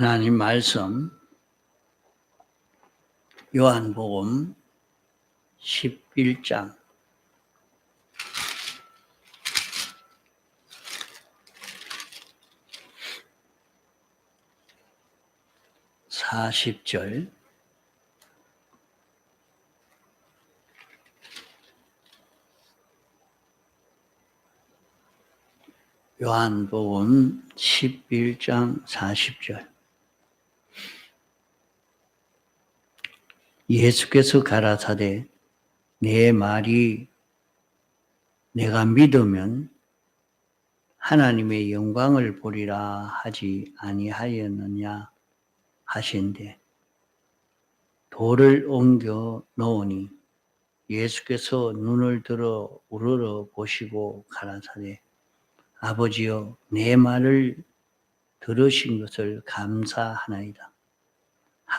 하나님 말씀 요한복음 11장. 사십 절. 요한복음 11장 40절 예수께서 가라사대 내 말이 내가 믿으면 하나님의 영광을 보리라 하지 아니하였느냐 하신대 돌을 옮겨 놓으니 예수께서 눈을 들어 우러러 보시고 가라사대 아버지여 내 말을 들으신 것을 감사하나이다.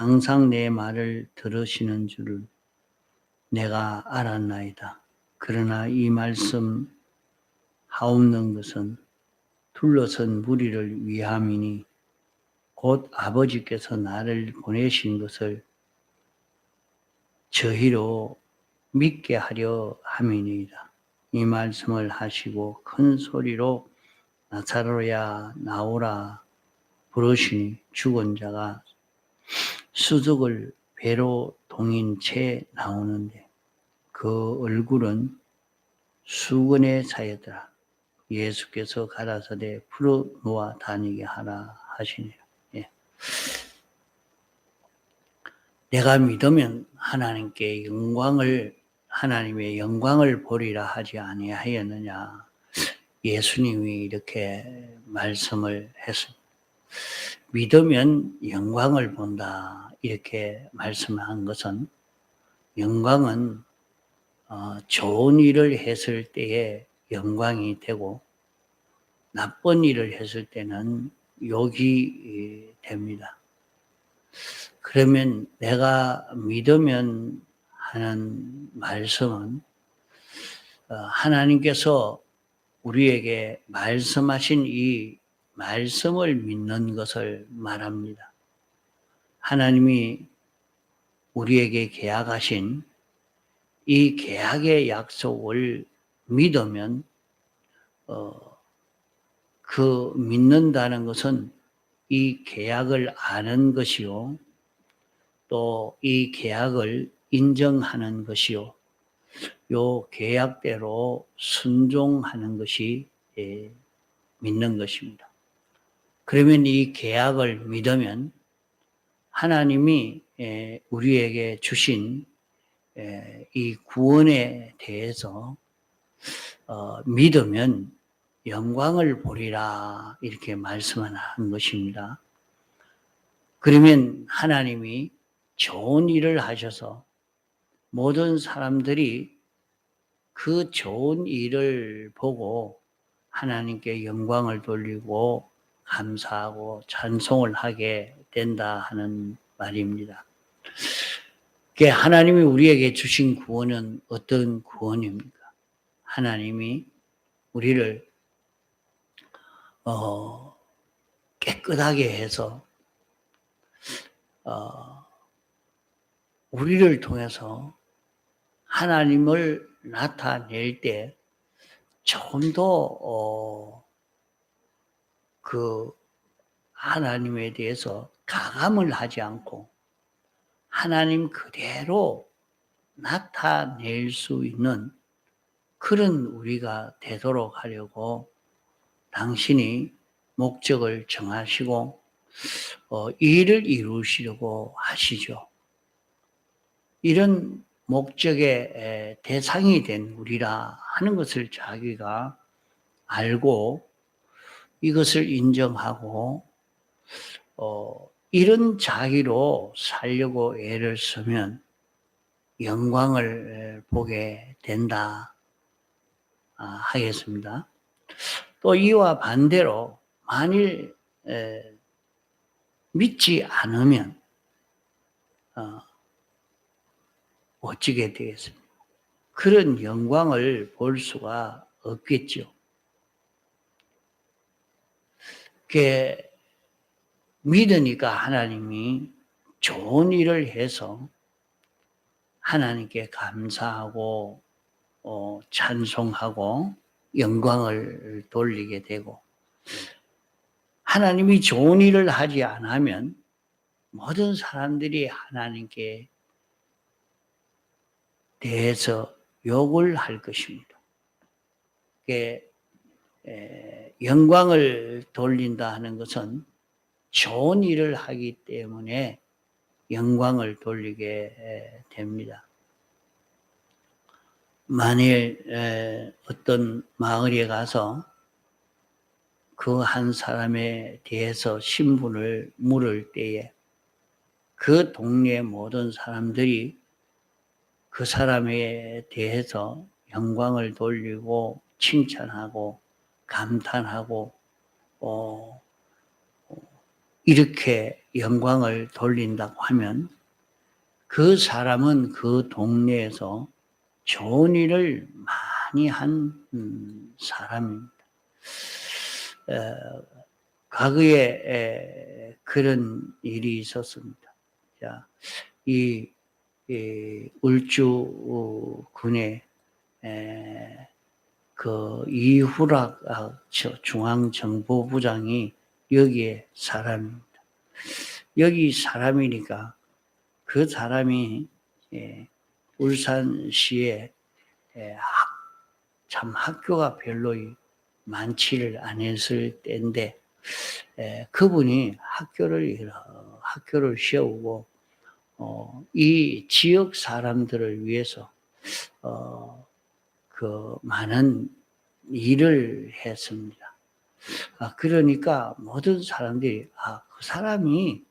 항상 내 말을 들으시는 줄을 내가 알았나이다. 그러나 이 말씀 하옵는 것은 둘러선 무리를 위함이니 곧 아버지께서 나를 보내신 것을 저희로 믿게 하려 함이니이다. 이 말씀을 하시고 큰 소리로 나사로야 나오라 부르시니 죽은 자가 수족을 배로 동인 채 나오는데 그 얼굴은 수건에 차였더라. 예수께서 가라사대 풀어 놓아 다니게 하라 하시네요. 예. 내가 믿으면 하나님께 영광을 하나님의 영광을 보리라 하지 아니하였느냐. 예수님이 이렇게 말씀을 했습니다. 믿으면 영광을 본다. 이렇게 말씀한 것은 영광은 어, 좋은 일을 했을 때에 영광이 되고 나쁜 일을 했을 때는 욕이 됩니다. 그러면 내가 믿으면 하는 말씀은 어, 하나님께서 우리에게 말씀하신 이 말씀을 믿는 것을 말합니다. 하나님이 우리에게 계약하신 이 계약의 약속을 믿으면 어, 그 믿는다는 것은 이 계약을 아는 것이요. 또 이 계약을 인정하는 것이요. 요 계약대로 순종하는 것이 예, 믿는 것입니다. 그러면 이 계약을 믿으면 하나님이 예, 우리에게 주신 예, 이 구원에 대해서 어, 믿으면 영광을 보리라 이렇게 말씀을 한 것입니다. 그러면 하나님이 좋은 일을 하셔서 모든 사람들이 그 좋은 일을 보고 하나님께 영광을 돌리고 감사하고 찬송을 하게 된다 하는 말입니다. 하나님이 우리에게 주신 구원은 어떤 구원입니까? 하나님이 우리를 어, 깨끗하게 해서 어, 우리를 통해서 하나님을 나타낼 때좀 더, 어, 그, 하나님에 대해서 가감을 하지 않고 하나님 그대로 나타낼 수 있는 그런 우리가 되도록 하려고 당신이 목적을 정하시고 어, 일을 이루시려고 하시죠. 이런 목적의 대상이 된 우리라 하는 것을 자기가 알고 이것을 인정하고 어, 이런 자기로 살려고 애를 쓰면 영광을 보게 된다 아, 하겠습니다. 또 이와 반대로 만일 에, 믿지 않으면 어, 어찌게 되겠습니까? 그런 영광을 볼 수가 없겠죠. 그 믿으니까 하나님이 좋은 일을 해서 하나님께 감사하고 어, 찬송하고 영광을 돌리게 되고 하나님이 좋은 일을 하지 않으면 모든 사람들이 하나님께 대해서 욕을 할 것입니다. 그게, 에, 영광을 돌린다 하는 것은 좋은 일을 하기 때문에 영광을 돌리게 에, 됩니다. 만일 에, 어떤 마을에 가서 그 한 사람에 대해서 신분을 물을 때에 그 동네 모든 사람들이 그 사람에 대해서 영광을 돌리고 칭찬하고 감탄하고 어, 이렇게 영광을 돌린다고 하면 그 사람은 그 동네에서 좋은 일을 많이 한 음, 사람입니다. 어, 과거에 에, 그런 일이 있었습니다. 자, 이, 이 울주군의 에, 그 이후락 아, 중앙정보부장이 여기에 사람입니다. 여기 사람이니까 그 사람이 예, 울산시에 예, 학, 참 학교가 별로 많지를 않았을 때인데 예, 그분이 학교를 학교를 세우고 어, 이 지역 사람들을 위해서 어, 그 많은 일을 했습니다. 아, 그러니까 모든 사람들이 아, 그 사람이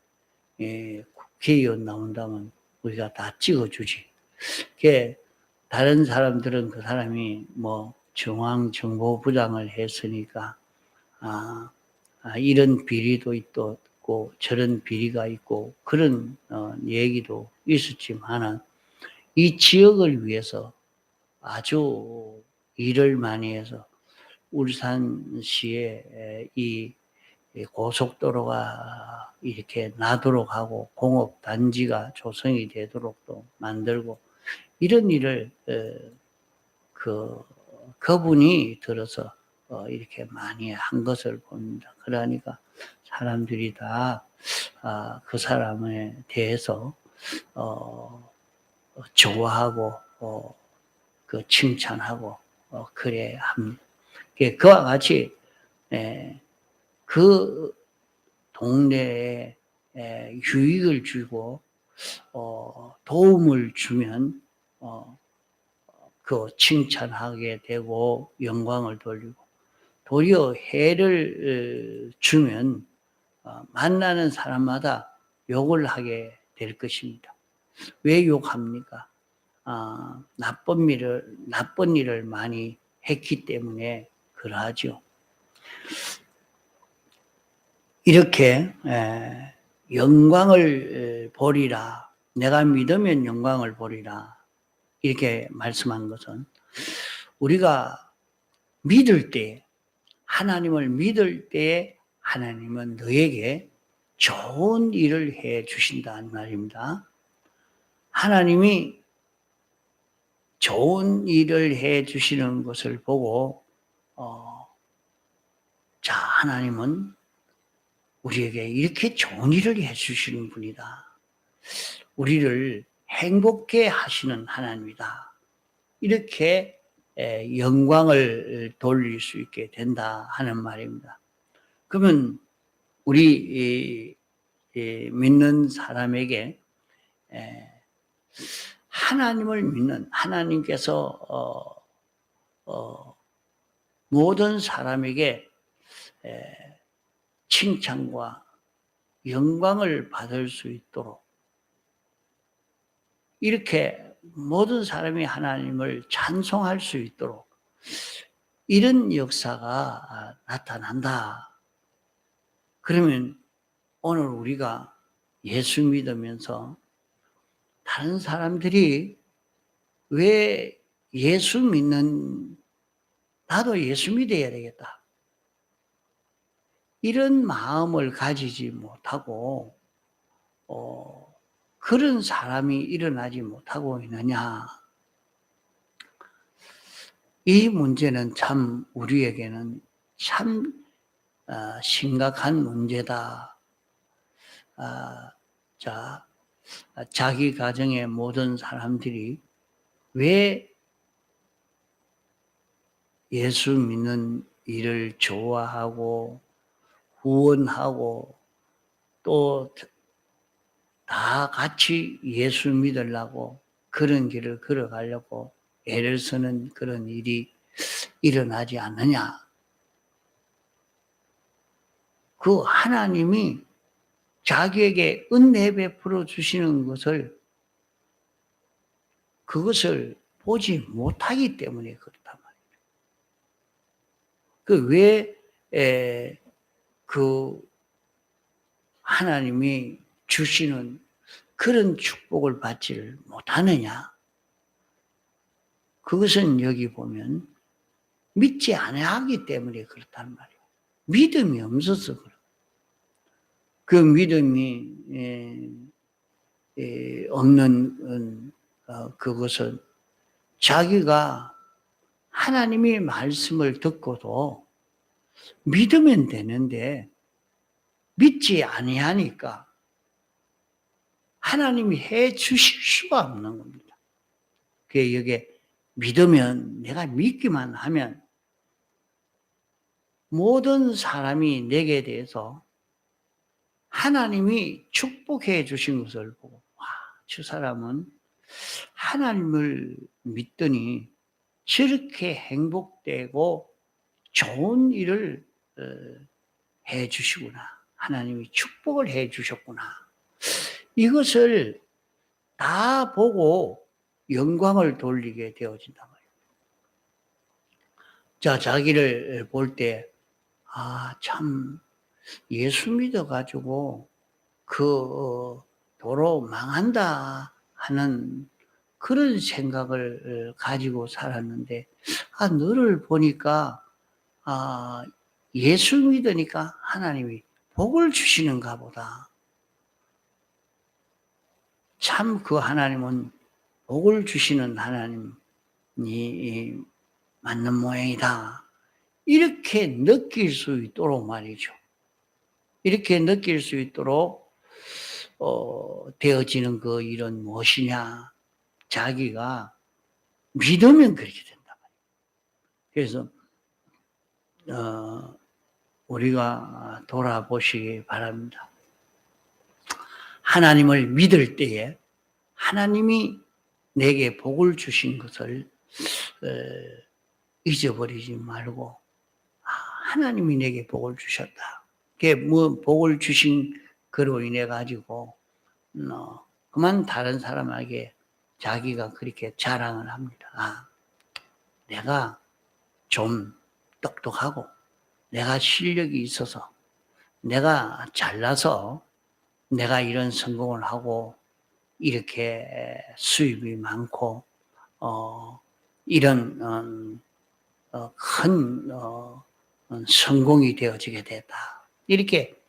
예, 국회의원 나온다면 우리가 다 찍어주지. 그 다른 사람들은 그 사람이 뭐 중앙 정보부장을 했으니까 아, 아, 이런 비리도 있고 저런 비리가 있고 그런 어, 얘기도 있었지만은 이 지역을 위해서 아주 일을 많이 해서 울산시에 이 고속도로가 이렇게 나도록 하고 공업 단지가 조성이 되도록 또 만들고 이런 일을 어, 그 그분이 들어서 어, 이렇게 많이 한 것을 봅니다. 그러니까 사람들이 다그 아, 사람에 대해서 어, 좋아하고 그 칭찬하고 그래 합니다. 그와 같이 그 동네에 유익을 주고 도움을 주면 그 칭찬하게 되고 영광을 돌리고 도리어 해를 주면 어, 만나는 사람마다 욕을 하게 될 것입니다. 왜 욕합니까? 아, 나쁜 일을 나쁜 일을 많이 했기 때문에 그러하죠. 이렇게 에, 영광을 보리라. 내가 믿으면 영광을 보리라. 이렇게 말씀한 것은 우리가 믿을 때 하나님을 믿을 때 하나님은 너에게 좋은 일을 해 주신다는 말입니다. 하나님이 좋은 일을 해 주시는 것을 보고 어, 자 하나님은 우리에게 이렇게 좋은 일을 해 주시는 분이다. 우리를 행복해 하시는 하나님이다. 이렇게 영광을 돌릴 수 있게 된다 하는 말입니다. 그러면 우리 믿는 사람에게 하나님을 믿는 하나님께서 어, 어, 모든 사람에게 칭찬과 영광을 받을 수 있도록 이렇게 모든 사람이 하나님을 찬송할 수 있도록 이런 역사가 나타난다. 그러면 오늘 우리가 예수 믿으면서 다른 사람들이 왜 예수 믿는 나도 예수 믿어야 되겠다. 이런 마음을 가지지 못하고 어, 그런 사람이 일어나지 못하고 있느냐? 이 문제는 참 우리에게는 참 어, 심각한 문제다. 아, 자, 자기 가정의 모든 사람들이 왜 예수 믿는 일을 좋아하고 후원하고 또 다 같이 예수 믿으려고 그런 길을 걸어가려고 애를 쓰는 그런 일이 일어나지 않느냐. 그 하나님이 자기에게 은혜 베풀어 주시는 것을 그것을 보지 못하기 때문에 그렇단 말이에요. 그왜 그 하나님이 주시는 그런 축복을 받지를 못하느냐? 그것은 여기 보면 믿지 않아 하기 때문에 그렇단 말이에요. 믿음이 없어서 그래. 그 믿음이 에, 에, 없는 어, 그것은 자기가 하나님의 말씀을 듣고도 믿으면 되는데 믿지 아니하니까 하나님이 해 주실 수가 없는 겁니다. 그 여기 믿으면 내가 믿기만 하면 모든 사람이 내게 대해서 하나님이 축복해 주신 것을 보고 와, 저 사람은 하나님을 믿더니 저렇게 행복되고 좋은 일을 어, 해 주시구나. 하나님이 축복을 해 주셨구나. 이것을 다 보고 영광을 돌리게 되어진단 말이에요. 자, 자기를 볼 때, 아, 참, 예수 믿어가지고 그 어, 도로 망한다 하는 그런 생각을 가지고 살았는데, 아, 너를 보니까, 아, 예수 믿으니까 하나님이 복을 주시는가 보다. 참 그 하나님은 복을 주시는 하나님이 맞는 모양이다. 이렇게 느낄 수 있도록 말이죠. 이렇게 느낄 수 있도록 어, 되어지는 그 일은 무엇이냐? 자기가 믿으면 그렇게 된다 그래서 어, 우리가 돌아보시기 바랍니다. 하나님을 믿을 때에 하나님이 내게 복을 주신 것을 어, 잊어버리지 말고 아, 하나님이 내게 복을 주셨다. 뭐 복을 주신 그로 인해 가지고 어, 그만 다른 사람에게 자기가 그렇게 자랑을 합니다. 아, 내가 좀 똑똑하고 내가 실력이 있어서 내가 잘나서 내가 이런 성공을 하고 이렇게 수입이 많고 어, 이런 음, 어, 큰 어, 음, 성공이 되어지게 됐다. 이렇게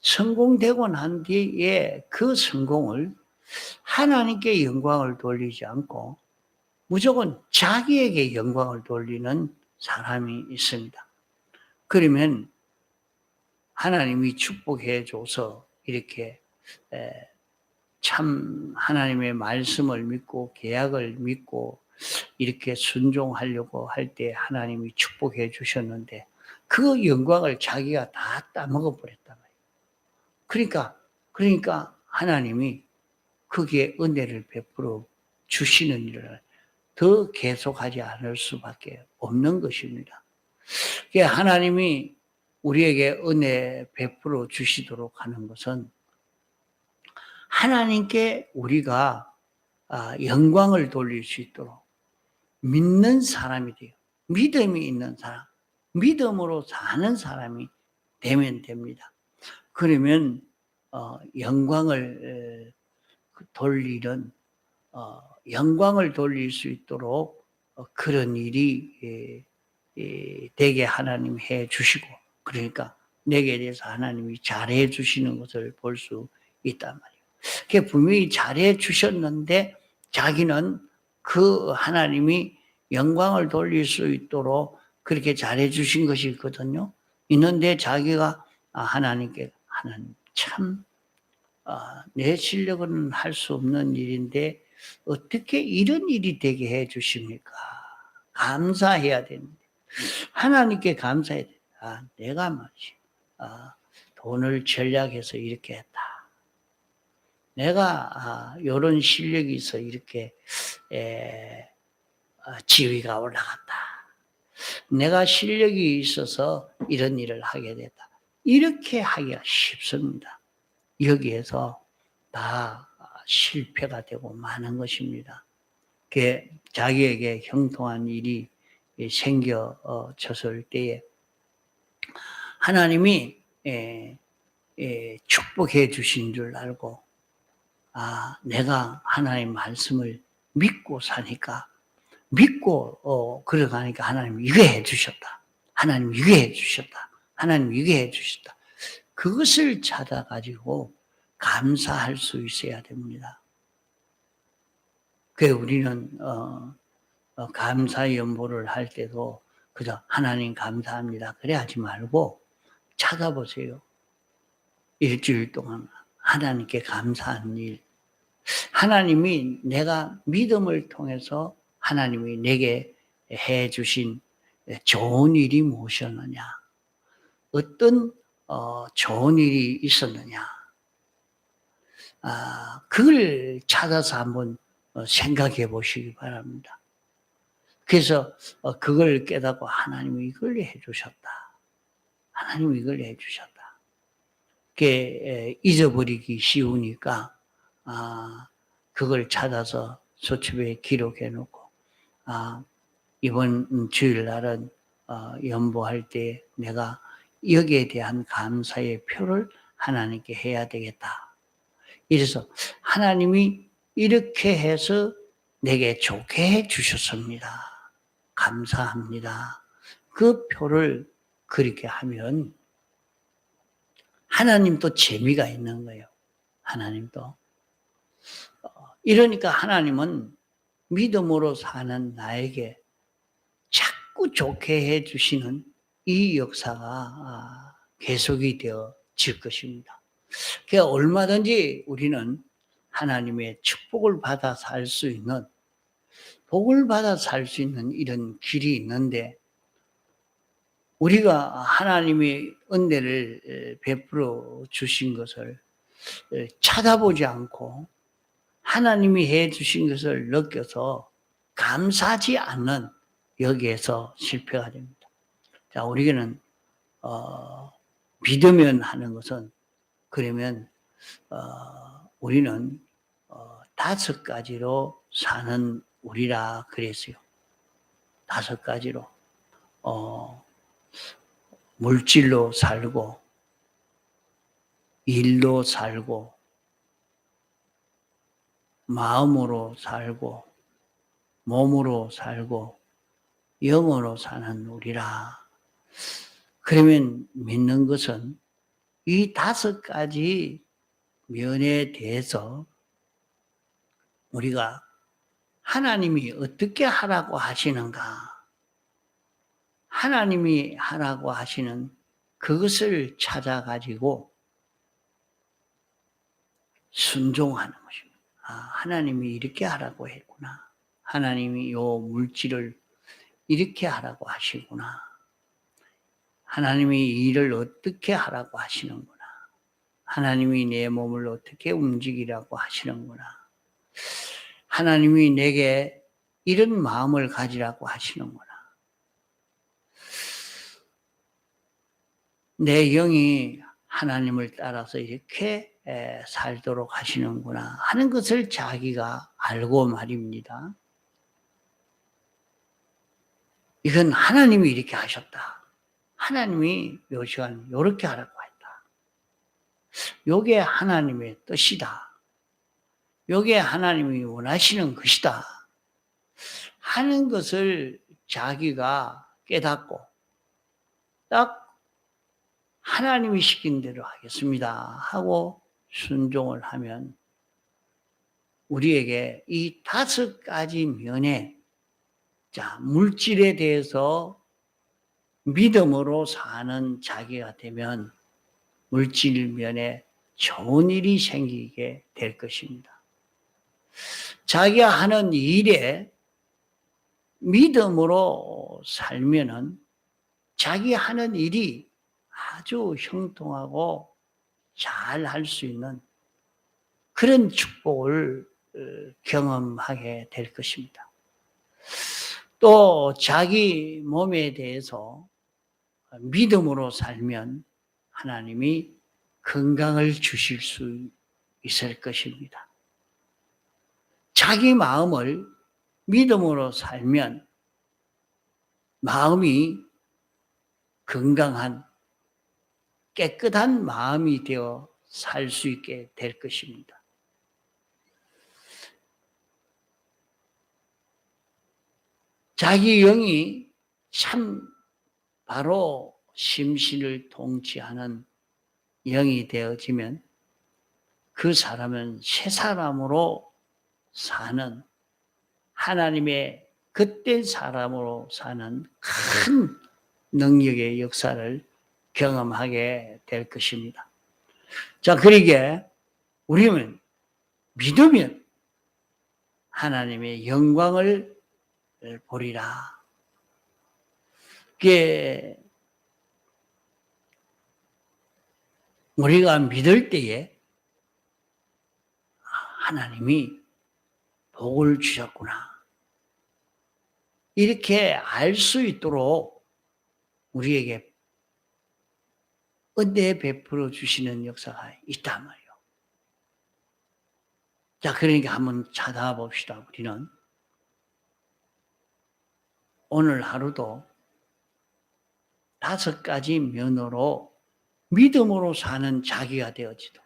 성공되고 난 뒤에 그 성공을 하나님께 영광을 돌리지 않고 무조건 자기에게 영광을 돌리는 사람이 있습니다. 그러면 하나님이 축복해 줘서 이렇게 참 하나님의 말씀을 믿고 계약을 믿고 이렇게 순종하려고 할 때 하나님이 축복해 주셨는데 그 영광을 자기가 다 따먹어 버렸단 말이에요. 그러니까 그러니까 하나님이 거기에 은혜를 베풀어 주시는 일을 더 계속하지 않을 수밖에 없는 것입니다. 하나님이 우리에게 은혜 베풀어 주시도록 하는 것은 하나님께 우리가 아, 영광을 돌릴 수 있도록 믿는 사람이 돼요. 믿음이 있는 사람, 믿음으로 사는 사람이 되면 됩니다. 그러면 어, 영광을 돌리는 어, 영광을 돌릴 수 있도록 어, 그런 일이 되게 하나님 해 주시고 그러니까 내게 대해서 하나님이 잘해 주시는 것을 볼 수 있단 말이에요. 그게 분명히 잘해 주셨는데 자기는 그 하나님이 영광을 돌릴 수 있도록 그렇게 잘해 주신 것이 있거든요. 있는데 자기가 아, 하나님께 하나님 참 아, 내 실력은 할 수 없는 일인데 어떻게 이런 일이 되게 해 주십니까? 감사해야 되는데 하나님께 감사해야 돼. 아, 내가 말이지. 아, 돈을 전략해서 이렇게 했다. 내가 아, 이런 실력이 있어 이렇게 에, 아, 지위가 올라갔다. 내가 실력이 있어서 이런 일을 하게 됐다. 이렇게 하기가 쉽습니다. 여기에서 다 실패가 되고 많은 것입니다. 그 자기에게 형통한 일이 생겨졌을 때에 하나님이 에, 에, 축복해 주신 줄 알고 아 내가 하나님 말씀을 믿고 사니까 믿고 어, 걸어가니까 하나님 이거 해 주셨다. 하나님 이거 해 주셨다. 하나님 이거 해 주셨다. 그것을 찾아가지고 감사할 수 있어야 됩니다. 그 우리는 어, 어, 감사 연보를 할 때도 그저 하나님 감사합니다. 그래 하지 말고 찾아보세요. 일주일 동안 하나님께 감사한 일. 하나님이 내가 믿음을 통해서 하나님이 내게 해 주신 좋은 일이 무엇이었느냐? 어떤 어, 좋은 일이 있었느냐? 아, 그걸 찾아서 한번 어, 생각해 보시기 바랍니다. 그래서 어, 그걸 깨닫고 하나님이 이걸 해 주셨다. 하나님이 이걸 해 주셨다. 그게 잊어버리기 쉬우니까 아, 그걸 찾아서 소첩에 기록해 놓고 아, 이번 주일날은 어, 연보할 때 내가 여기에 대한 감사의 표를 하나님께 해야 되겠다. 이래서 하나님이 이렇게 해서 내게 좋게 해 주셨습니다. 감사합니다. 그 표를 그렇게 하면 하나님도 재미가 있는 거예요. 하나님도. 어, 이러니까 하나님은 믿음으로 사는 나에게 자꾸 좋게 해 주시는 이 역사가 아, 계속이 되어질 것입니다. 그 얼마든지 우리는 하나님의 축복을 받아 살 수 있는 복을 받아 살 수 있는 이런 길이 있는데 우리가 하나님의 은혜를 베풀어 주신 것을 찾아보지 않고 하나님이 해 주신 것을 느껴서 감사하지 않는 여기에서 실패가 됩니다. 자, 우리는 어, 믿으면 하는 것은 그러면 어, 우리는 어, 다섯 가지로 사는 우리라 그랬어요. 다섯 가지로 어, 물질로 살고 일로 살고 마음으로 살고 몸으로 살고 영으로 사는 우리라. 그러면 믿는 것은 이 다섯 가지 면에 대해서 우리가 하나님이 어떻게 하라고 하시는가? 하나님이 하라고 하시는 그것을 찾아가지고 순종하는 것입니다. 아, 하나님이 이렇게 하라고 했구나. 하나님이 요 물질을 이렇게 하라고 하시구나. 하나님이 일을 어떻게 하라고 하시는구나. 하나님이 내 몸을 어떻게 움직이라고 하시는구나. 하나님이 내게 이런 마음을 가지라고 하시는구나. 내 영이 하나님을 따라서 이렇게 살도록 하시는구나 하는 것을 자기가 알고 말입니다. 이건 하나님이 이렇게 하셨다. 하나님이 요 시간 이렇게 하라고 했다. 요게 하나님의 뜻이다. 요게 하나님이 원하시는 것이다. 하는 것을 자기가 깨닫고 딱 하나님이 시킨 대로 하겠습니다. 하고 순종을 하면 우리에게 이 다섯 가지 면에 자, 물질에 대해서 믿음으로 사는 자기가 되면 물질 면에 좋은 일이 생기게 될 것입니다. 자기가 하는 일에 믿음으로 살면은 자기 하는 일이 아주 형통하고 잘 할 수 있는 그런 축복을 어, 경험하게 될 것입니다. 또 자기 몸에 대해서 믿음으로 살면 하나님이 건강을 주실 수 있을 것입니다. 자기 마음을 믿음으로 살면 마음이 건강한 깨끗한 마음이 되어 살 수 있게 될 것입니다. 자기 영이 참 바로 심신을 통치하는 영이 되어지면 그 사람은 새 사람으로 사는 하나님의 그때 사람으로 사는 큰 능력의 역사를 경험하게 될 것입니다. 자, 그러게 우리는 믿으면 하나님의 영광을 보리라. 그게 우리가 믿을 때에 하나님이 복을 주셨구나. 이렇게 알 수 있도록 우리에게 은혜 베풀어 주시는 역사가 있단 말이요. 자, 그러니까 한번 찾아봅시다. 우리는 오늘 하루도 다섯 가지 면으로 믿음으로 사는 자기가 되어지도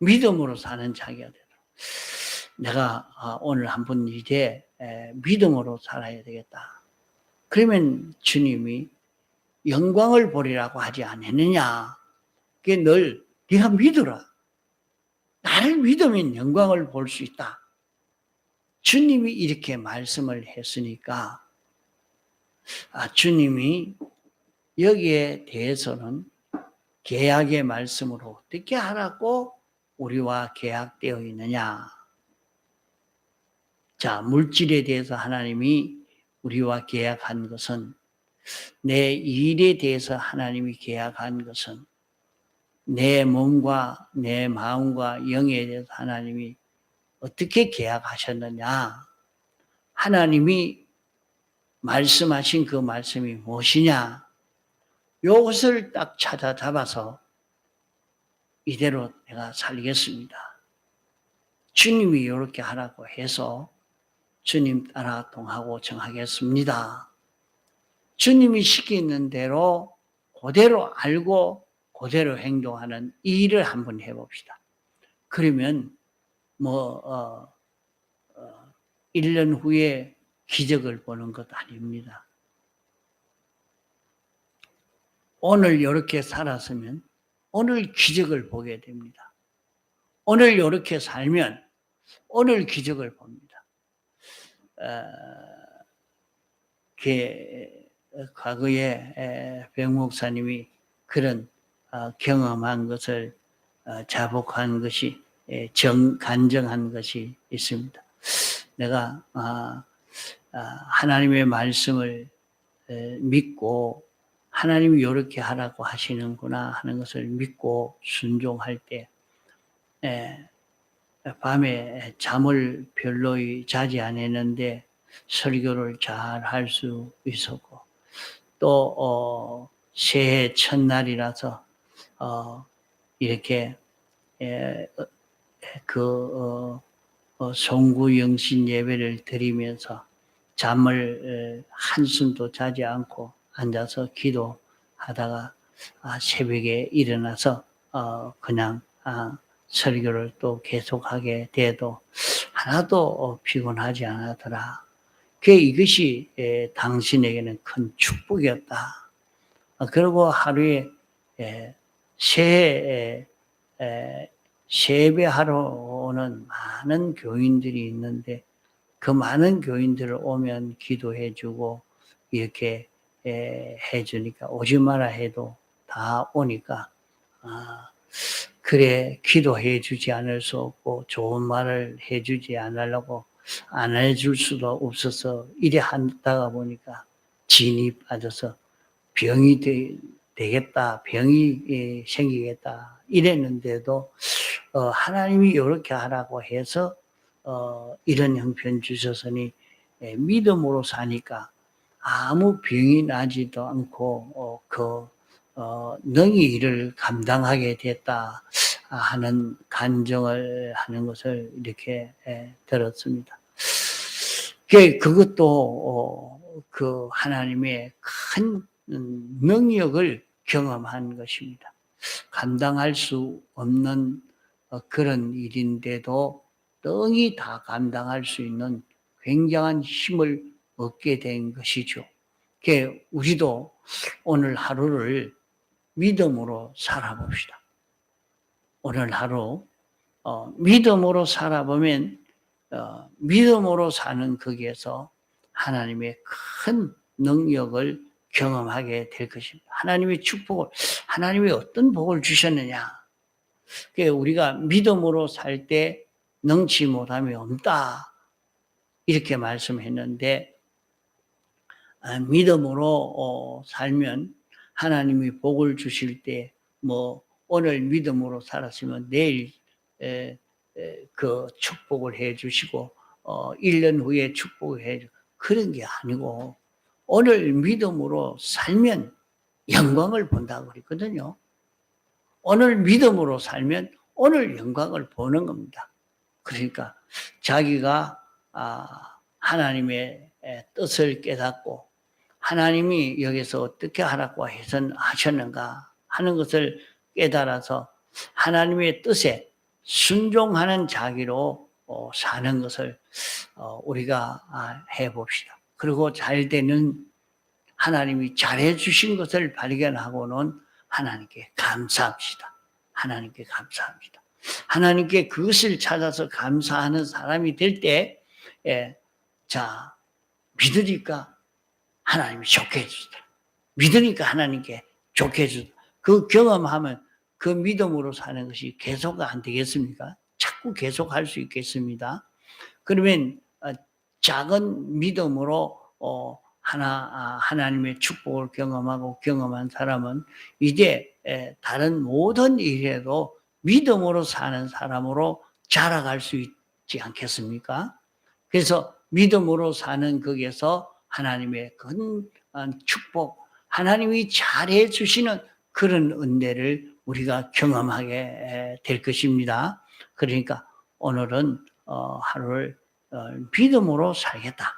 믿음으로 사는 자기가 되도 내가 아, 오늘 한 번 이제 믿음으로 살아야 되겠다. 그러면 주님이 영광을 보리라고 하지 않았느냐? 그게 늘 네가 믿어라. 나를 믿으면 영광을 볼 수 있다. 주님이 이렇게 말씀을 했으니까 아, 주님이 여기에 대해서는 계약의 말씀으로 어떻게 하라고 우리와 계약되어 있느냐? 자, 물질에 대해서 하나님이 우리와 계약한 것은 내 일에 대해서 하나님이 계약한 것은 내 몸과 내 마음과 영에 대해서 하나님이 어떻게 계약하셨느냐? 하나님이 말씀하신 그 말씀이 무엇이냐? 이것을 딱 찾아 잡아서 이대로 내가 살겠습니다. 주님이 이렇게 하라고 해서 주님 따라 동하고 정하겠습니다. 주님이 시키는 대로 그대로 알고 그대로 행동하는 이 일을 한번 해봅시다. 그러면 뭐 어, 어, 1년 후에 기적을 보는 것 아닙니다. 오늘 이렇게 살았으면 오늘 기적을 보게 됩니다. 오늘 이렇게 살면 오늘 기적을 봅니다. 어, 과거에 백 목사님이 그런 어, 경험한 것을 어, 자복한 것이 정 간정한 것이 있습니다. 내가 아, 아, 하나님의 말씀을 믿고 하나님이 이렇게 하라고 하시는구나 하는 것을 믿고 순종할 때 밤에 잠을 별로 자지 않았는데 설교를 잘 할 수 있었고 또 어, 새해 첫날이라서 어, 이렇게 에, 어, 그 어, 어, 송구 영신 예배를 드리면서 잠을 한숨도 자지 않고 앉아서 기도하다가 아, 새벽에 일어나서 어, 그냥 아, 설교를 또 계속하게 돼도 하나도 어, 피곤하지 않았더라. 그 이것이 당신에게는 큰 축복이었다. 어, 그리고 하루에 에, 세, 에, 에, 세배하러 오는 많은 교인들이 있는데 그 많은 교인들을 오면 기도해 주고 이렇게 에, 해주니까 오지 마라 해도 다 오니까 아, 그래 기도해 주지 않을 수 없고 좋은 말을 해 주지 않으려고 안 해줄 수도 없어서 이래 한다가 보니까 진이 빠져서 병이 되, 되겠다 병이 예, 생기겠다 이랬는데도 어, 하나님이 이렇게 하라고 해서 어, 이런 형편 주셨으니 예, 믿음으로 사니까 아무 병이 나지도 않고 어, 그 어, 능히 이를 감당하게 됐다 하는 간정을 하는 것을 이렇게 예, 들었습니다. 그- 그것도 어, 그 하나님의 큰 음, 능력을 경험한 것입니다. 감당할 수 없는 어, 그런 일인데도 능히 다 감당할 수 있는 굉장한 힘을 얻게 된 것이죠. 그 우리도 오늘 하루를 믿음으로 살아봅시다. 오늘 하루 어, 믿음으로 살아보면 어, 믿음으로 사는 거기에서 하나님의 큰 능력을 경험하게 될 것입니다. 하나님의 축복을 하나님이 어떤 복을 주셨느냐? 그 우리가 믿음으로 살 때 능치 못함이 없다 이렇게 말씀했는데 아, 믿음으로 어, 살면 하나님이 복을 주실 때뭐 오늘 믿음으로 살았으면 내일 에, 에, 그 축복을 해 주시고 어 1년 후에 축복을 해 주. 그런 게 아니고 오늘 믿음으로 살면 영광을 본다고 그랬거든요. 오늘 믿음으로 살면 오늘 영광을 보는 겁니다. 그러니까 자기가 아, 하나님의 에, 뜻을 깨닫고 하나님이 여기서 어떻게 하라고 하셨는가 하는 것을 깨달아서 하나님의 뜻에 순종하는 자기로 어, 사는 것을 어, 우리가 아, 해봅시다. 그리고 잘 되는 하나님이 잘해 주신 것을 발견하고는 하나님께 감사합시다. 하나님께 감사합니다. 하나님께 그것을 찾아서 감사하는 사람이 될 때, 예, 자, 믿으니까 하나님이 좋게 해주다. 믿으니까 하나님께 좋게 해주다. 그 경험하면 그 믿음으로 사는 것이 계속 안 되겠습니까? 자꾸 계속 할 수 있겠습니다. 그러면 어, 작은 믿음으로 어, 하나 아, 하나님의 축복을 경험하고 경험한 사람은 이제 에, 다른 모든 일에도 믿음으로 사는 사람으로 자라갈 수 있지 않겠습니까? 그래서 믿음으로 사는 거기에서 하나님의 큰 어, 축복, 하나님이 잘해 주시는 그런 은혜를 우리가 경험하게 될 것입니다. 그러니까 오늘은 어, 하루를 어, 믿음으로 살겠다.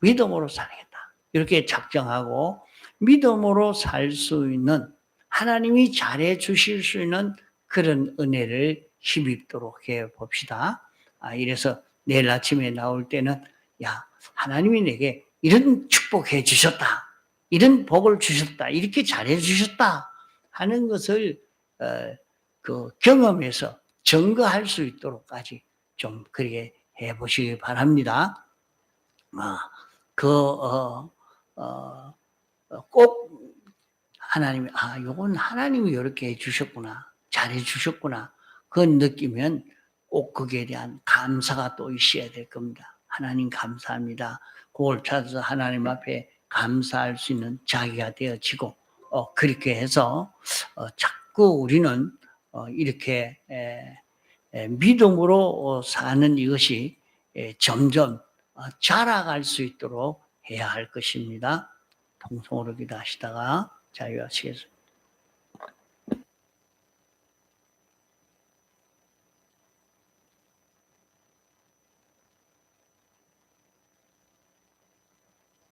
믿음으로 살겠다. 이렇게 작정하고 믿음으로 살 수 있는 하나님이 잘해 주실 수 있는 그런 은혜를 힘입도록 해 봅시다. 아, 이래서 내일 아침에 나올 때는 야, 하나님이 내게 이런 축복해 주셨다. 이런 복을 주셨다. 이렇게 잘해 주셨다. 하는 것을 어, 그 경험해서 증거할 수 있도록까지 좀 그렇게 해 보시기 바랍니다. 아, 그, 어, 어, 꼭 하나님이, 아, 요건 하나님이 이렇게 해 주셨구나. 잘해 주셨구나. 그건 느끼면 꼭 거기에 대한 감사가 또 있어야 될 겁니다. 하나님 감사합니다. 그걸 찾아서 하나님 앞에 감사할 수 있는 자기가 되어지고, 어, 그렇게 해서, 어, 자꾸 우리는, 어, 이렇게, 에, 에, 믿음으로 어, 사는 이것이 에, 점점 어, 자라갈 수 있도록 해야 할 것입니다. 통성으로 기도하시다가 자유하시겠습니다.